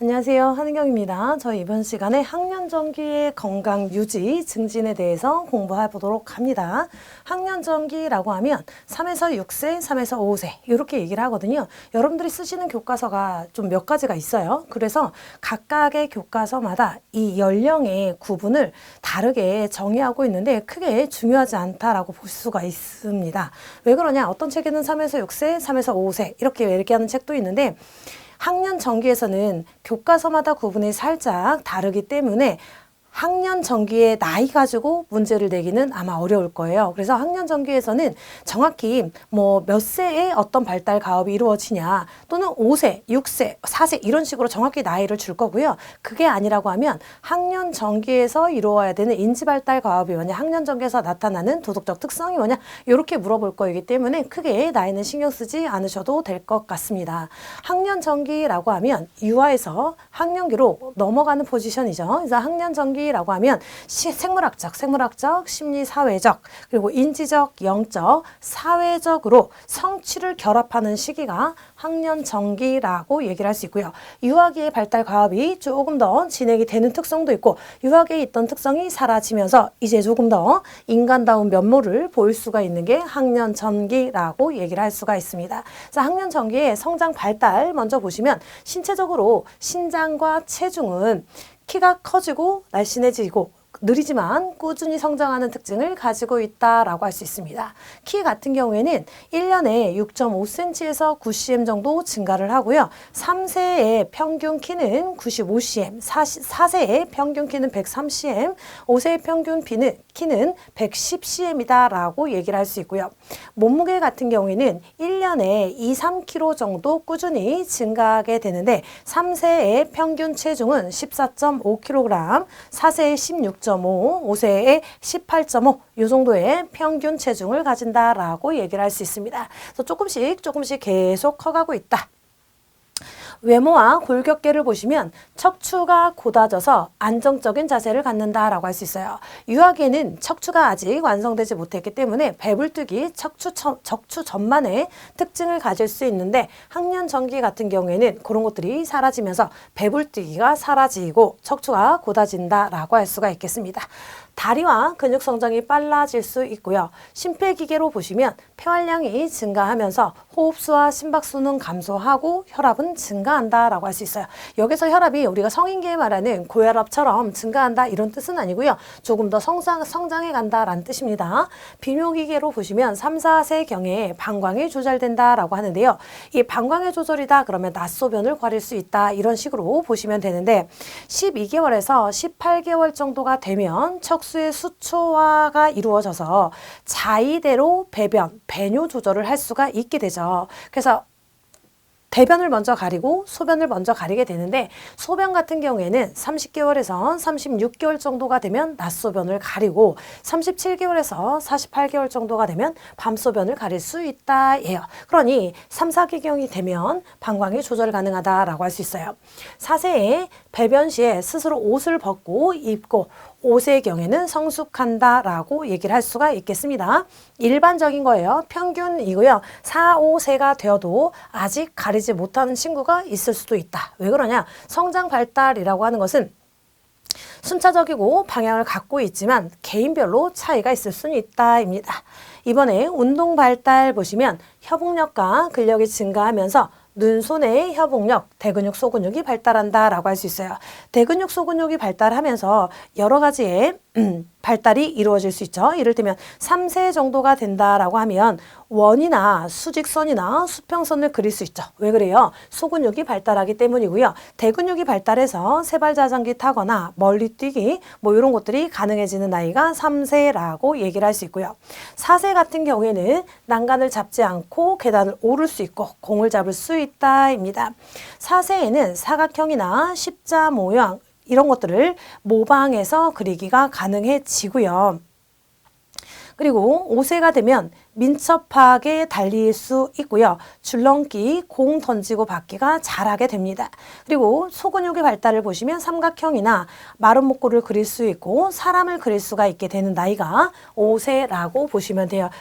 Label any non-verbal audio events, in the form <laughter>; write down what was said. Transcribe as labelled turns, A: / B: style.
A: 안녕하세요. 한은경입니다. 저희 이번 시간에 학년전기의 건강 유지, 증진에 대해서 공부해 보도록 합니다. 학년전기라고 하면 3에서 6세, 3에서 5세 이렇게 얘기를 하거든요. 여러분들이 쓰시는 교과서가 좀 몇 가지가 있어요. 그래서 각각의 교과서마다 이 연령의 구분을 다르게 정의하고 있는데 크게 중요하지 않다라고 볼 수가 있습니다. 왜 그러냐? 어떤 책에는 3에서 6세, 3에서 5세 이렇게 얘기하는 책도 있는데 학년 정기에서는 교과서마다 구분이 살짝 다르기 때문에 학년 정기의 나이 가지고 문제를 내기는 아마 어려울 거예요. 그래서 학년 정기에서는 정확히 뭐 몇 세에 어떤 발달 가업이 이루어지냐 또는 5세, 6세, 4세 이런 식으로 정확히 나이를 줄 거고요. 그게 아니라고 하면 학년 정기에서 이루어야 되는 인지 발달 가업이 뭐냐, 학년 정기에서 나타나는 도덕적 특성이 뭐냐 이렇게 물어볼 거이기 때문에 크게 나이는 신경 쓰지 않으셔도 될 것 같습니다. 학년 정기라고 하면 유아에서 학년기로 넘어가는 포지션이죠. 그래서 학년 정기 라고 하면 시, 생물학적, 생물학적, 심리 사회적, 그리고 인지적, 영적, 사회적으로 성취를 결합하는 시기가 학년 정기라고 얘기를 할 수 있고요. 유아기의 발달 과업이 조금 더 진행이 되는 특성도 있고 유아기에 있던 특성이 사라지면서 이제 조금 더 인간다운 면모를 보일 수가 있는 게 학년 전기라고 얘기를 할 수가 있습니다. 자, 학년 전기의 성장 발달 먼저 보시면 신체적으로 신장과 체중은 키가 커지고 날씬해지고 느리지만 꾸준히 성장하는 특징을 가지고 있다라고 할 수 있습니다. 키 같은 경우에는 1년에 6.5cm에서 9cm 정도 증가를 하고요. 3세의 평균 키는 95cm, 4, 세의 평균 키는 103cm, 5세의 평균 키는, 키는 110cm이다라고 얘기를 할 수 있고요. 몸무게 같은 경우에는 1년에 2, 3kg 정도 꾸준히 증가하게 되는데 3세의 평균 체중은 14.5kg, 4세의 16.5, 5세의 18.5, 이 정도의 평균 체중을 가진다라고 얘기를 할 수 있습니다. 그래서 조금씩 조금씩 계속 커가고 있다. 외모와 골격계를 보시면 척추가 곧아져서 안정적인 자세를 갖는다라고 할 수 있어요. 유아기는 척추가 아직 완성되지 못했기 때문에 배불뚝이 척추 척추 전만의 특징을 가질 수 있는데 학년 전기 같은 경우에는 그런 것들이 사라지면서 배불뚝이가 사라지고 척추가 곧아진다라고 할 수가 있겠습니다. 다리와 근육 성장이 빨라질 수 있고요. 심폐기계로 보시면 폐활량이 증가하면서 호흡수와 심박수는 감소하고 혈압은 증가한다라고 할 수 있어요. 여기서 혈압이 우리가 성인기에 말하는 고혈압처럼 증가한다 이런 뜻은 아니고요. 조금 더 성장, 성장해 간다라는 뜻입니다. 비뇨기계로 보시면 3, 4세 경에 방광이 조절된다라고 하는데요. 이 방광의 조절이다 그러면 낮소변을 가릴 수 있다 이런 식으로 보시면 되는데 12개월에서 18개월 정도가 되면 척 수의 수초화가 이루어져서 자의대로 배변, 배뇨 조절을 할 수가 있게 되죠. 그래서 대변을 먼저 가리고 소변을 먼저 가리게 되는데 소변 같은 경우에는 30개월에서 36개월 정도가 되면 낮소변을 가리고 37개월에서 48개월 정도가 되면 밤소변을 가릴 수 있다 예요. 그러니 3, 4개경이 되면 방광이 조절 가능하다라고 할 수 있어요. 4세에 배변 시에 스스로 옷을 벗고 입고 5세의 경우에는 성숙한다라고 얘기를 할 수가 있겠습니다. 일반적인 거예요. 평균이고요. 4, 5세가 되어도 아직 가리지 못하는 친구가 있을 수도 있다. 왜 그러냐? 성장 발달이라고 하는 것은 순차적이고 방향을 갖고 있지만 개인별로 차이가 있을 수는 있다입니다. 이번에 운동 발달 보시면 협응력과 근력이 증가하면서 눈, 손의 협응력, 대근육, 소근육이 발달한다라고 할 수 있어요. 대근육, 소근육이 발달하면서 여러 가지의 <clears throat> 음, 발달이 이루어질 수 있죠. 이를테면 3세 정도가 된다라고 하면 원이나 수직선이나 수평선을 그릴 수 있죠. 왜 그래요? 소근육이 발달하기 때문이고요. 대근육이 발달해서 세발 자전기 타거나 멀리 뛰기 뭐 이런 것들이 가능해지는 나이가 3세라고 얘기를 할 수 있고요. 4세 같은 경우에는 난간을 잡지 않고 계단을 오를 수 있고 공을 잡을 수 있다입니다. 4세에는 사각형이나 십자 모양 이런 것들을 모방해서 그리기가 가능해지고요. 그리고 5세가 되면 민첩하게 달릴 수 있고요. 줄넘기, 공 던지고 받기가 잘하게 됩니다. 그리고 소근육의 발달을 보시면 삼각형이나 목골을 그릴 수 있고 사람을 그릴 수가 있게 되는 나이가 5세라고 보시면 돼요.